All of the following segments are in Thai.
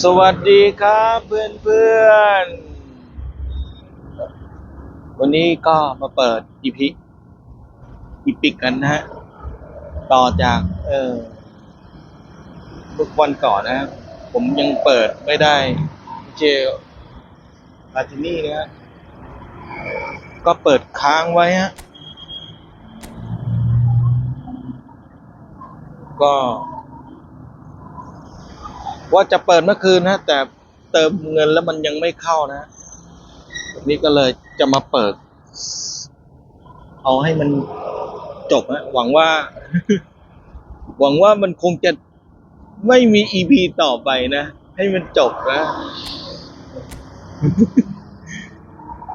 สวัสดีครับเพื่อนเพื่อนๆวันนี้ก็มาเปิดอีพิอีพิกกันนะฮะ ต่อจาก เออเมื่อวันก่อนนะฮะผมยังเปิดไม่ได้ เจลลาตินี่นะฮะก็เปิดค้างไว้ฮะ ก็ ว่าจะเปิดเมื่อคืนนะแต่เติมเงินแล้วมันยังไม่เข้านะวันนี้ก็เลยจะมาเปิด เอาให้มันจบนะหวังว่า หวังว่ามันคงจะไม่มีอีพีต่อไปนะ ให้มันจบนะ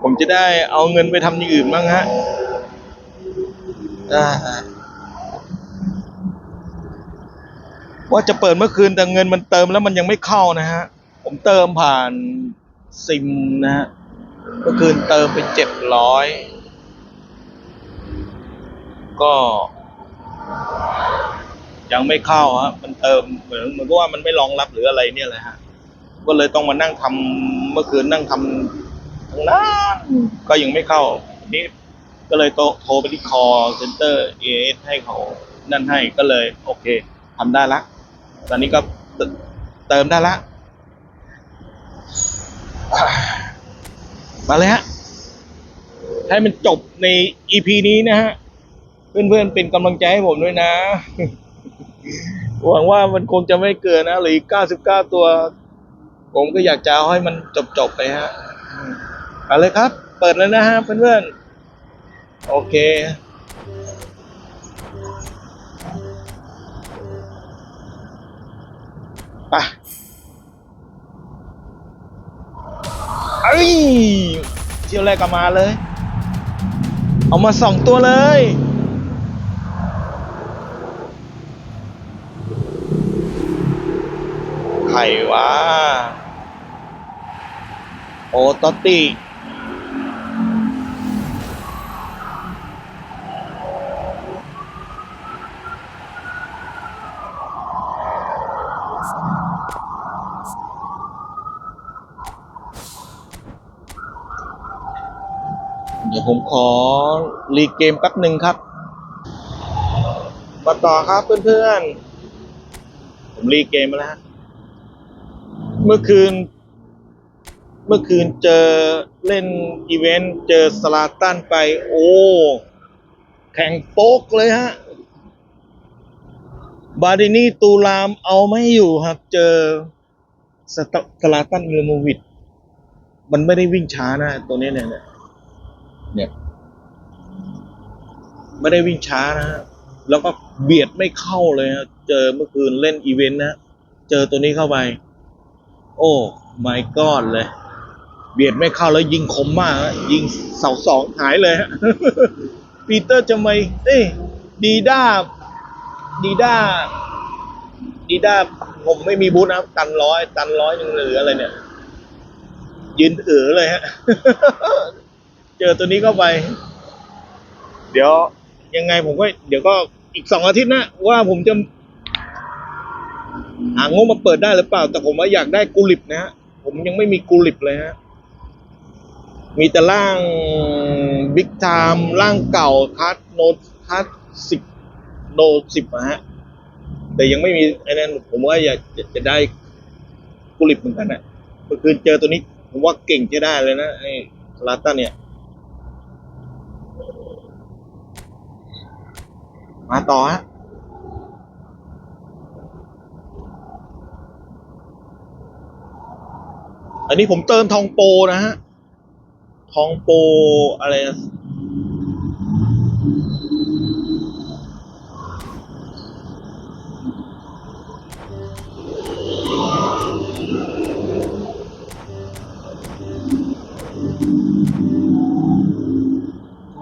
ผมจะได้เอาเงินไปทำอย่างอื่นบ้างฮะอ่า ว่าจะเปิดเมื่อคืนแต่เงินมันเติมแล้วมันยังไม่เข้านะฮะ ผมเติมผ่านซิมนะฮะ เมื่อคืนเติมไปเจ็ดร้อย ก็ ยังไม่เข้าฮะ มันเติมเหมือนเหมือนกับว่ามันไม่รองรับหรืออะไรเนี่ยแหละฮะ ก็เลยต้องมานั่งทำเมื่อคืนนั่งทำทั้งนั้นก็ยังไม่เข้า นี่ก็เลยโทรโทรไปที่คอเซ็นเตอร์เอให้เขานั่นให้ก็เลย โอเคทำได้ละ ตอนนี้ก็เติมได้ละ มาเลยฮะ ให้มันจบใน EP นี้นะฮะ เพื่อนๆเป็นกำลังใจให้ผมด้วยนะ หวังว่ามันคงจะไม่เกินนะหรืออีก99 ตัว ผมก็อยากจะให้มันจบๆไปฮะ เอาเลยครับ เปิดแล้วนะฮะเพื่อนๆ โอเค ไปเอ้ยเที่ยวแรกก็มาเลย เอามาสองตัวเลยไข่วะโอตติ ดี๋ยวผมขอรีเกมแป๊บหนึ่งครับ มาต่อครับเพื่อนๆ ผมรีเกมมาแล้วฮะเมื่อคืน เมื่อคืนเจอเล่นอีเวนต์เจอสลาตันไป โอ้ แข่งโป๊กเลยฮะ บาดินี่ตูรามเอาไม่อยู่ครับเจอสตสลาตันเรโมวิดมันไม่ได้วิ่งช้านะ ตัวนี้เนี่ย เนี่ย ไม่ได้วิ่งช้านะฮะแล้วก็เบียดไม่เข้าเลยฮะเจอเมื่อคืนเล่นอีเวนต์นะเจอตัวนี้เข้าไป โอ้ my god เลย เบียดไม่เข้าแล้วยิงคมมากฮะยิงเสาสองหายเลยฮะปีเตอร์จะไม่เอ้ยดีด้า ดีด้า ดีด้า ผมไม่มีบูธนะครับตันร้อย ตันร้อยหนึ่งหรืออะไรเนี่ย ยืนเอือเลยฮะ เจอตัวนี้เข้าไป เดี๋ยวยังไงผมก็เดี๋ยวก็อีกสองอาทิตย์นะว่าผมจะหางบมาเปิดได้หรือเปล่า แต่ผมว่าอยากได้กูลิปนะฮะผมยังไม่มีกูลิปเลยฮะมีแต่ร่างบิ๊กไทม์ร่างเก่าคัสโนคัสสิบโนสิบนะฮะแต่ยังไม่มีไอ้นั่นผมว่าอยากจะจะได้กูลิปเหมือนกันนะเมื่อคืนเจอตัวนี้ ผมว่าเก่งจะได้เลยนะไอ้ลาตันเนี่ย มาต่อฮะอันนี้ผมเติมทองโปนะฮะ ทองโปอะไรนะ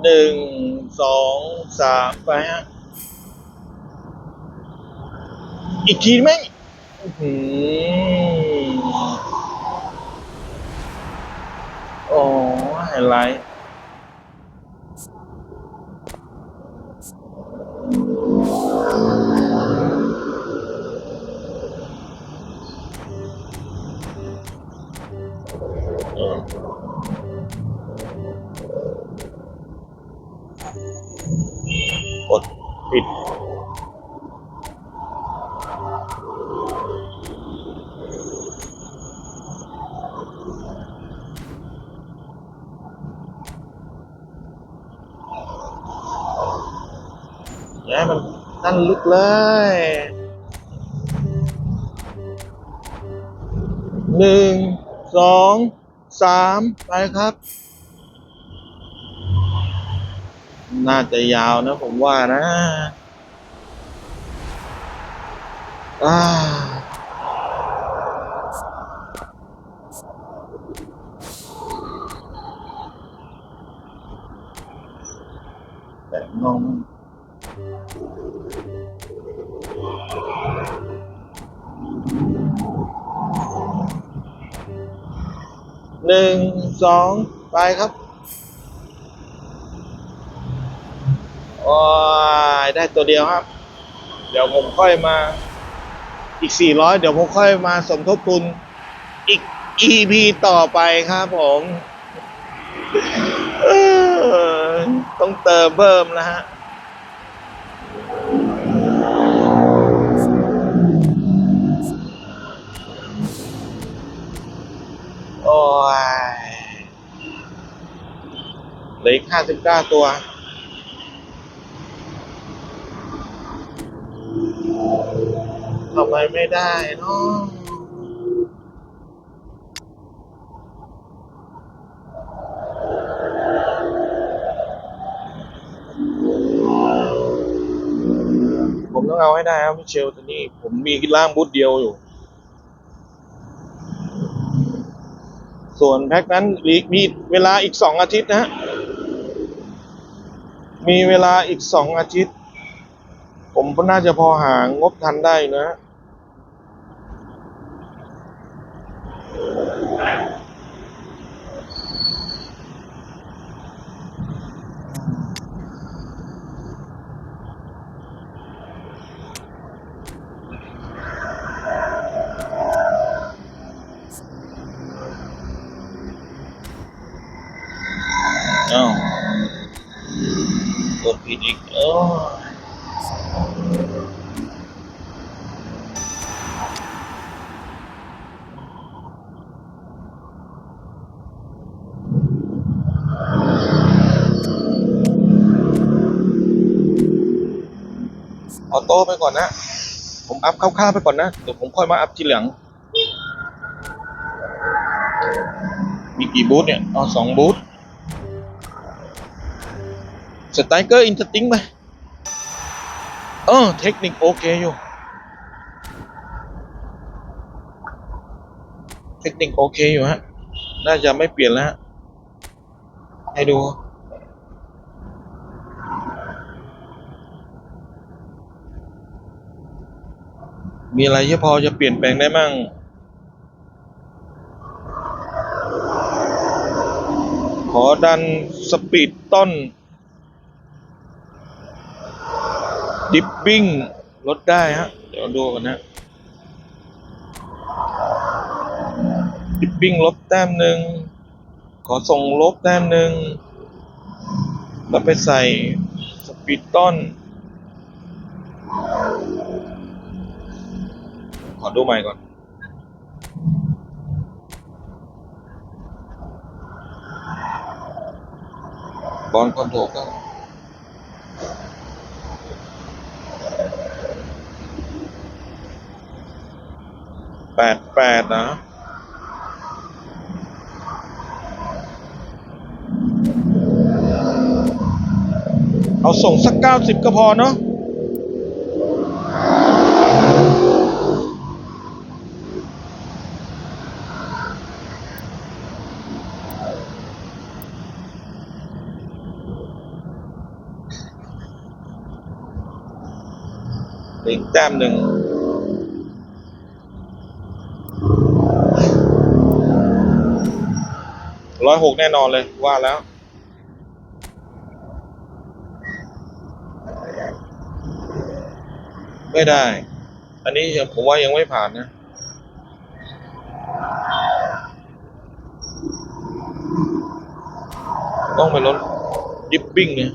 หนึ่งสองสามไปฮะ อีกทีไหมอื้อหืออ๋อไฮไลท์ นั่นลึกเลยหนึ่งสองสามไปครับ น่าจะยาวนะผมว่านะ อ่า สองไปครับโอ้ยได้ตัวเดียวครับ เดี๋ยวผมค่อยมาอีกสี่ร้อยเดี๋ยวผมค่อยมาสมทบทุนอีก EP ต่อไปครับผมต้องเติมเพิ่มนะฮะโอ้ย ลืออีกห้าสิบเก้าตัว ทำไมไม่ได้เนาะผมต้องเอาให้ได้ครับพี่เชลตัวนี้ ผมมีล่างบูทเดียวอยู่ ส่วนแพ็คนั้นมีเวลาอีกสองอาทิตย์นะฮะ มีเวลาอีกสองอาทิตย์ ผมก็น่าจะพอหางบทันได้นะ อ้าวกดผิดอีกโอ้ย ออโต้ไปก่อนนะ ผมอัพคร่าวๆไปก่อนนะ เดี๋ยวผมค่อยมาอัพทีหลัง มีกี่บูธเนี่ยอ๋อสองบูธสไตเกอร์อินสติ้งไปเออเทคนิคโอเคอยู่ เทคนิคโอเคอยู่ฮะ น่าจะไม่เปลี่ยนแล้วฮะให้ดู มีอะไรที่พอจะเปลี่ยนแปลงได้มั่ง ขอดันสปีดต้น ดิปปิ้งลดได้ฮะ เดี๋ยวดูกันนะดิปปิ้งลบแต้มหนึ่ง ขอส่งลบแต้มหนึ่ง แล้วไปใส่สปีดต้น อดูใหม่ก่อนบอลคอนโทรลก็แปดแปดนะเอาส่งสักเก้าสิบก็พอเนาะอีก แต้มหนึ่งร้อยหกแน่นอนเลยว่าแล้ว ไม่ได้ อันนี้ผมว่ายังไม่ผ่านนะต้องไปลดดิปปิ้งเนี่ย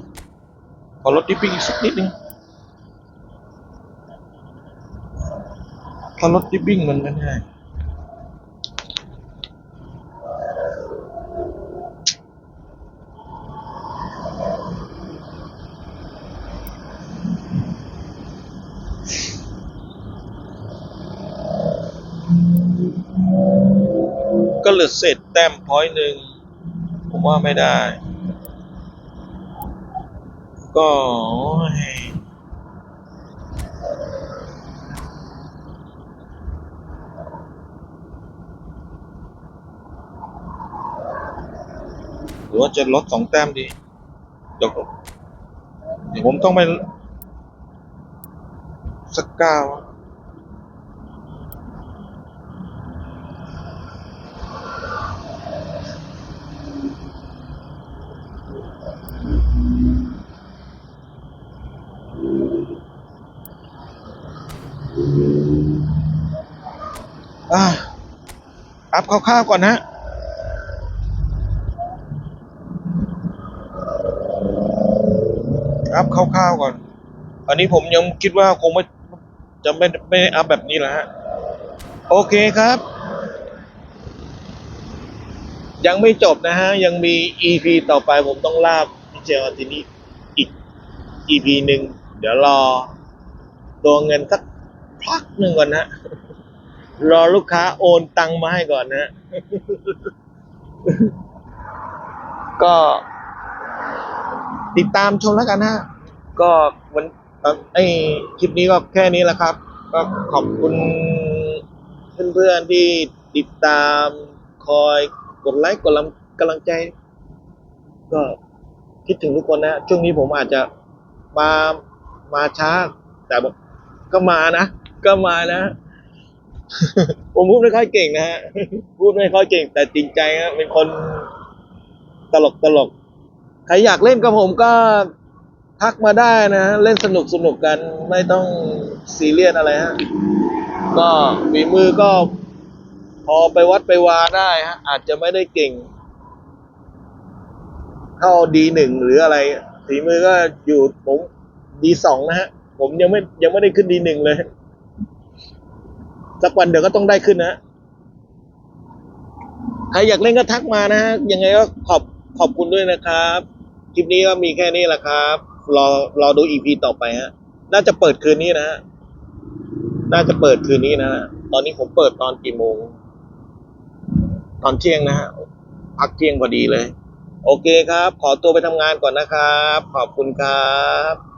ขอลดดิปปิ้งอีกสักนิดนึง ถ้ารถที่บิ้งมันไม่ง่ายก็เหลือเศษแต้มพอยหนึ่งผมว่าไม่ได้ ก็ หรือว่าจะลดสองแต้มดีเดี๋ยวผมเดี๋ยวผมต้องไปสักเก้าอะอัพคร่าวๆก่อนนะ อัพคร่าวๆก่อน อันนี้ผมยังคิดว่าคงไม่จะไม่ไม่ไอัพแบบนี้แหละฮะ โอเคครับ ยังไม่จบนะฮะ ยังมี EP ต่อไปผมต้องลากพี่เจลทีนี้อีก EP หนึ่งเดี๋ยวรอ ตัวเงินสักพักหนึ่งก่อนนะรอลูกค้าโอนตังมาให้ก่อนนะ ก็ ติดตามชมแล้วกันนะก็วันเอ่อไอคลิปนี้ก็แค่นี้แหละครับ ก็ขอบคุณเพื่อนๆที่ติดตามคอยกดไลค์กดกำลังใจ ก็คิดถึงทุกคนนะ ช่วงนี้ผมอาจจะมามาช้า แต่ก็มานะ ก็มานะ ผมพูดไม่ค่อยเก่งนะฮะพูดไม่ค่อยเก่ง แต่จริงใจฮะเป็นคนตลกตลก ครอยากเล่นกับผมก็ทักมาได้นะฮะเล่นสนุกสนุกกันไม่ต้องซีเรียสอะไรฮะ ก็ฝีมือก็พอไปวัดไปวาได้ฮะ อาจจะไม่ได้เก่งเท่าดีหนึ่งหรืออะไรฝีมือก็อยู่ผมดีสองนะฮะ ผมยังไม่ยังไม่ได้ขึ้นดีหนึ่งเลย สักวันเดี๋ยวก็ต้องได้ขึ้นนะใครอยากเล่นก็ทักมานะฮะยังไงก็ขอบขอบคุณด้วยนะครับ คลิปนี้ก็มีแค่นี้แหละครับ รอรอดูอีพีต่อไปฮะ น่าจะเปิดคืนนี้นะฮะ น่าจะเปิดคืนนี้นะฮะ ตอนนี้ผมเปิดตอนกี่โมง ตอนเที่ยงนะฮะ พักเที่ยงพอดีเลย โอเคครับ ขอตัวไปทำงานก่อนนะครับ ขอบคุณครับ